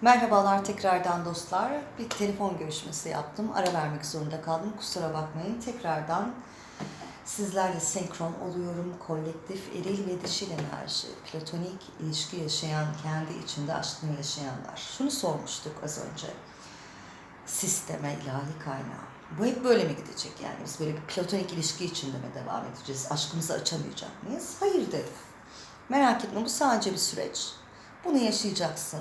Merhabalar tekrardan dostlar. Bir telefon görüşmesi yaptım. Ara vermek zorunda kaldım. Kusura bakmayın. Tekrardan sizlerle senkron oluyorum. Kolektif, eril ve dişil enerji, platonik ilişki yaşayan, kendi içinde aşkını yaşayanlar. Şunu sormuştuk az önce. Sisteme, ilahi kaynağı. Bu hep böyle mi gidecek yani? Biz böyle bir platonik ilişki içinde mi devam edeceğiz? Aşkımızı açamayacak mıyız? Hayır dedi. Merak etme bu sadece bir süreç. Bunu yaşayacaksın.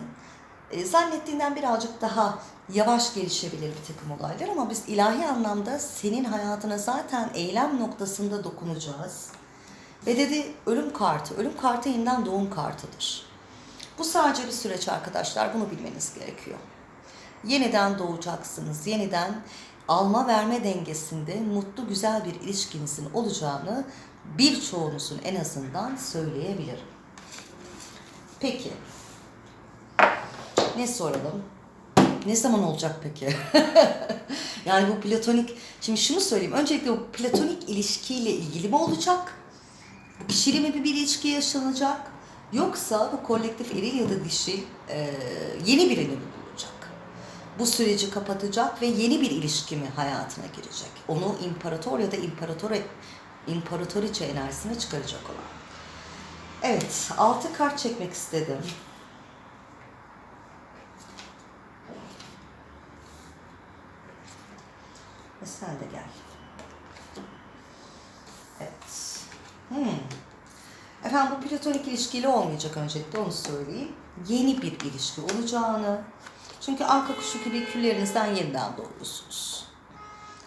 E, zannettiğinden birazcık daha yavaş gelişebilir bir takım olaylar ama biz ilahi anlamda senin hayatına zaten eylem noktasında dokunacağız. Ve dedi ölüm kartı, ölüm kartı yeniden doğum kartıdır. Bu sadece bir süreç arkadaşlar, bunu bilmeniz gerekiyor. Yeniden doğacaksınız, yeniden alma verme dengesinde mutlu güzel bir ilişkinizin olacağını birçoğunuzun en azından söyleyebilirim. Peki, ne soralım? Ne zaman olacak peki? yani bu platonik, şimdi şunu söyleyeyim. Öncelikle bu platonik ilişkiyle ilgili mi olacak? Bu kişili mi bir ilişki yaşanacak? Yoksa bu kolektif eril ya da dişil e, yeni birini mi bulacak? Bu süreci kapatacak ve yeni bir ilişki mi hayatına girecek? Onu imparator ya da imparatora, imparatoriçe enerjisine çıkaracak olan. Evet, altı kart çekmek istedim. Sen de gel. Evet. Hmm. Efendim bu platonik ilişkiyle olmayacak öncelikle onu söyleyeyim. Yeni bir ilişki olacağını. Çünkü anka kuşu gibi küllerinizden yeniden doğuyorsunuz.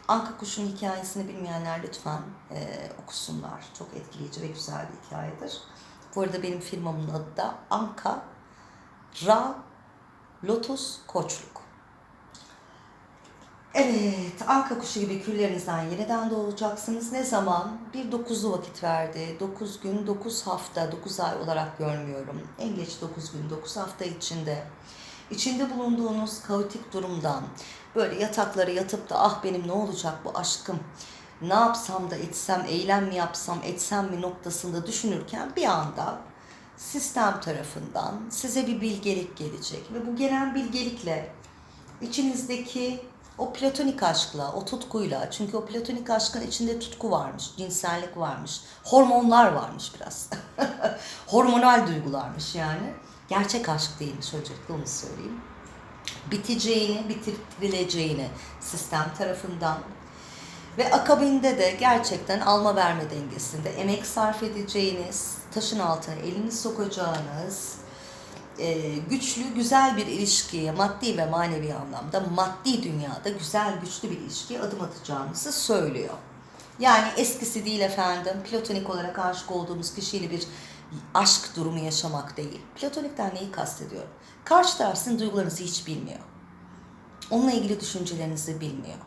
Anka kuşun hikayesini bilmeyenler lütfen e, okusunlar. Çok etkileyici ve güzel bir hikayedir. Bu arada benim firmamın adı da Anka Ra Lotus Koçluk. Evet, anka kuşu gibi küllerinizden yeniden doğacaksınız. Ne zaman? Bir dokuzlu vakit verdi. Dokuz gün, dokuz hafta, dokuz ay olarak görmüyorum. En geç dokuz gün, dokuz hafta içinde. İçinde bulunduğunuz kaotik durumdan, böyle yataklara yatıp da ah benim ne olacak bu aşkım, ne yapsam da etsem, eylem mi yapsam, etsem mi noktasında düşünürken bir anda sistem tarafından size bir bilgelik gelecek. Ve bu gelen bilgelikle içinizdeki o platonik aşkla, o tutkuyla, çünkü o platonik aşkın içinde tutku varmış, cinsellik varmış, hormonlar varmış biraz. Hormonal duygularmış yani. Gerçek aşk değilmiş öncelikle onu söyleyeyim. Biteceğini, bitirileceğini sistem tarafından ve akabinde de gerçekten alma verme dengesinde emek sarf edeceğiniz, taşın altına elini sokacağınız, güçlü, güzel bir ilişkiye maddi ve manevi anlamda maddi dünyada güzel, güçlü bir ilişkiye adım atacağınızı söylüyor. Yani eskisi değil efendim, platonik olarak aşık olduğumuz kişiyle bir aşk durumu yaşamak değil. Platonikten neyi kastediyorum? Karşı taraf sizin duygularınızı hiç bilmiyor. Onunla ilgili düşüncelerinizi bilmiyor.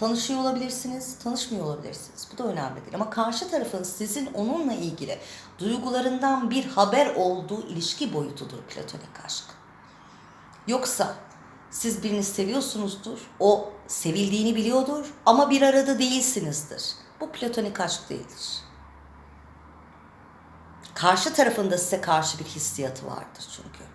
Tanışıyor olabilirsiniz, tanışmıyor olabilirsiniz. Bu da önemli değil. Ama karşı tarafın sizin onunla ilgili duygularından bir haber olduğu ilişki boyutudur platonik aşk. Yoksa siz birini seviyorsunuzdur, o sevildiğini biliyordur ama bir arada değilsinizdir. Bu platonik aşk değildir. Karşı tarafında size karşı bir hissiyatı vardır çünkü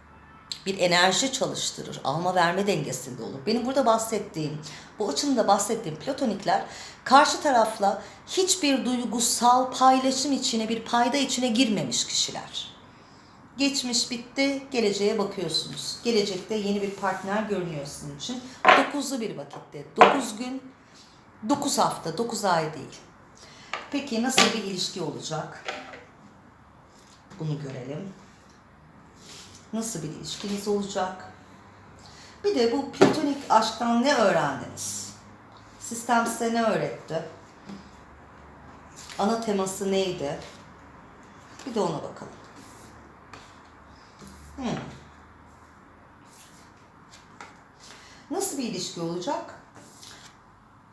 bir enerji çalıştırır. Alma verme dengesinde olur. Benim burada bahsettiğim, bu açımda bahsettiğim platonikler karşı tarafla hiçbir duygusal paylaşım içine, bir payda içine girmemiş kişiler. Geçmiş bitti, geleceğe bakıyorsunuz. Gelecekte yeni bir partner görünüyor sizin için. Dokuzlu bir vakitte, dokuz gün, dokuz hafta, dokuz ay değil. Peki nasıl bir ilişki olacak? Bunu görelim nasıl bir ilişkiniz olacak? Bir de bu platonik aşktan ne öğrendiniz? Sistem size ne öğretti? Ana teması neydi? Bir de ona bakalım. Hmm. Nasıl bir ilişki olacak?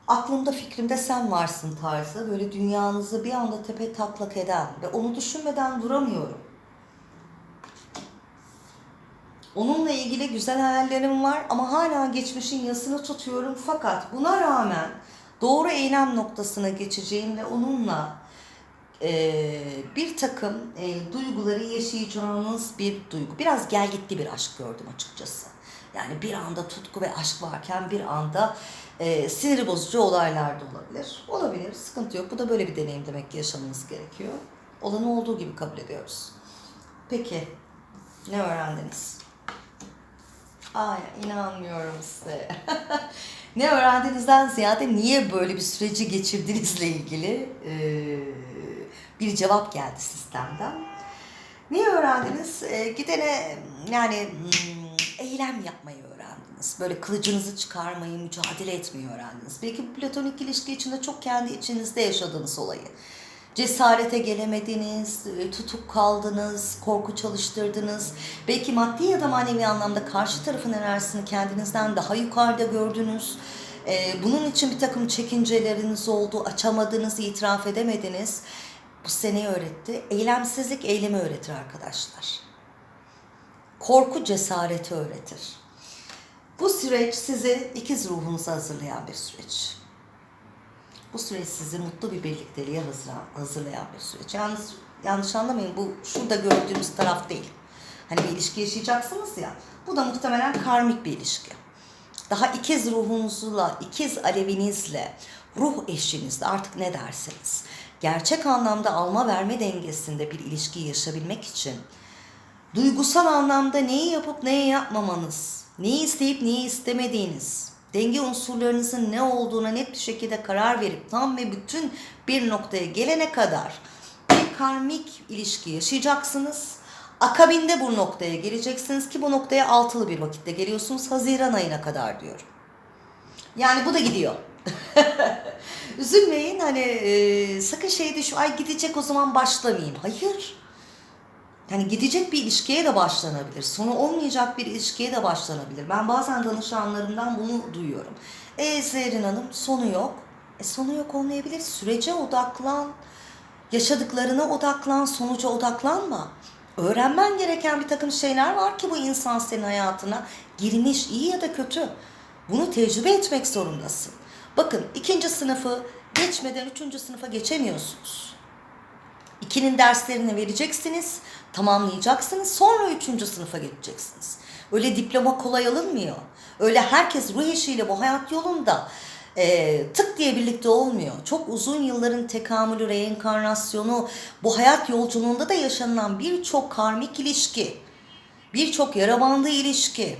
Aklımda fikrimde sen varsın tarzı böyle dünyanızı bir anda tepe taklak eden ve onu düşünmeden duramıyorum Onunla ilgili güzel hayallerim var ama hala geçmişin yasını tutuyorum. Fakat buna rağmen doğru eylem noktasına geçeceğim ve onunla e, bir takım e, duyguları yaşayacağınız bir duygu. Biraz gel gitti bir aşk gördüm açıkçası. Yani bir anda tutku ve aşk varken bir anda e, sinir bozucu olaylar da olabilir. Olabilir, sıkıntı yok. Bu da böyle bir deneyim demek ki yaşamanız gerekiyor. Olanı olduğu gibi kabul ediyoruz. Peki, ne öğrendiniz? Ay inanmıyorum size. ne öğrendiğinizden ziyade niye böyle bir süreci geçirdiğinizle ilgili eee, bir cevap geldi sistemden. Niye öğrendiniz? Eee, gidene yani hmm, eylem yapmayı öğrendiniz. Böyle kılıcınızı çıkarmayı, mücadele etmeyi öğrendiniz. Belki platonik ilişki içinde çok kendi içinizde yaşadığınız olayı. Cesarete gelemediniz, e, tutuk kaldınız, korku çalıştırdınız. Belki maddi ya da manevi anlamda karşı tarafın enerjisini kendinizden daha yukarıda gördünüz. E, Bunun için bir takım çekinceleriniz oldu, açamadınız, itiraf edemediniz. Bu sene öğretti. Eylemsizlik eylemi öğretir arkadaşlar. Korku cesareti öğretir. Bu süreç sizi ikiz ruhunuza hazırlayan bir süreç. Bu süreç sizi mutlu bir birlikteliğe hazırlayan, bir süreç. Yalnız yanlış anlamayın bu şurada gördüğümüz taraf değil. Hani bir ilişki yaşayacaksınız ya. Bu da muhtemelen karmik bir ilişki. Daha ikiz ruhunuzla, ikiz alevinizle, ruh eşinizle artık ne derseniz. Gerçek anlamda alma verme dengesinde bir ilişki yaşayabilmek için duygusal anlamda neyi yapıp neyi yapmamanız, neyi isteyip neyi istemediğiniz, denge unsurlarınızın ne olduğuna net bir şekilde karar verip tam ve bütün bir noktaya gelene kadar bir karmik ilişki yaşayacaksınız. Akabinde bu noktaya geleceksiniz ki bu noktaya altılı bir vakitte geliyorsunuz. Haziran ayına kadar diyorum. Yani bu da gidiyor. Üzülmeyin hani e, sakın şey düşün ay gidecek o zaman başlamayayım. Hayır. Yani gidecek bir ilişkiye de başlanabilir. Sonu olmayacak bir ilişkiye de başlanabilir. Ben bazen danışanlarımdan bunu duyuyorum. E Zerrin Hanım sonu yok. E sonu yok olmayabilir. Sürece odaklan. Yaşadıklarına odaklan, sonuca odaklanma. Öğrenmen gereken bir takım şeyler var ki bu insan senin hayatına girmiş iyi ya da kötü. Bunu tecrübe etmek zorundasın. Bakın ikinci sınıfı geçmeden üçüncü sınıfa geçemiyorsunuz. İkinin derslerini vereceksiniz, tamamlayacaksınız, sonra üçüncü sınıfa geçeceksiniz. Öyle diploma kolay alınmıyor. Öyle herkes ruh eşiyle bu hayat yolunda e, tık diye birlikte olmuyor. Çok uzun yılların tekamülü, reenkarnasyonu, bu hayat yolculuğunda da yaşanılan birçok karmik ilişki, birçok yara ilişki,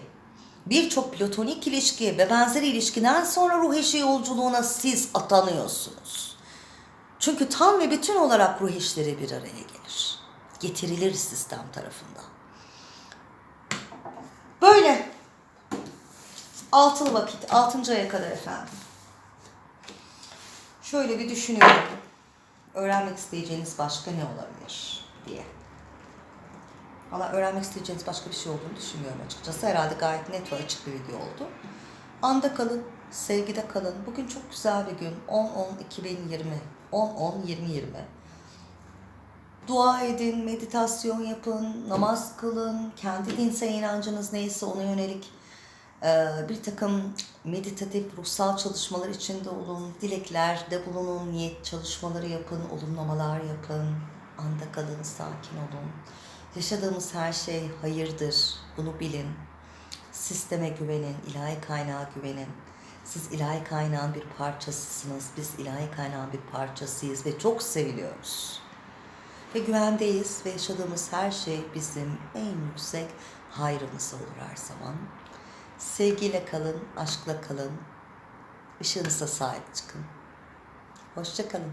birçok platonik ilişki ve benzeri ilişkiden sonra ruh eşi yolculuğuna siz atanıyorsunuz. Çünkü tam ve bütün olarak ruh eşleri bir araya gelir. Getirilir sistem tarafından. Böyle. Altılı vakit, altıncı aya kadar efendim. Şöyle bir düşünüyorum. Öğrenmek isteyeceğiniz başka ne olabilir diye. Valla öğrenmek isteyeceğiniz başka bir şey olduğunu düşünmüyorum açıkçası. Herhalde gayet net ve açık bir video oldu. Anda kalın, sevgide kalın. Bugün çok güzel bir gün. 10-10-2020. 10-10-2020. Dua edin, meditasyon yapın, namaz kılın. Kendi dinsel inancınız neyse ona yönelik e, bir takım meditatif, ruhsal çalışmalar içinde olun. Dileklerde bulunun, niyet çalışmaları yapın, olumlamalar yapın. Anda kalın, sakin olun. Yaşadığımız her şey hayırdır. Bunu bilin. Sisteme güvenin, ilahi kaynağa güvenin. Siz ilahi kaynağın bir parçasısınız. Biz ilahi kaynağın bir parçasıyız ve çok seviliyoruz. Ve güvendeyiz ve yaşadığımız her şey bizim en yüksek hayrımız olur her zaman. Sevgiyle kalın, aşkla kalın. Işığınıza sahip çıkın. Hoşça kalın.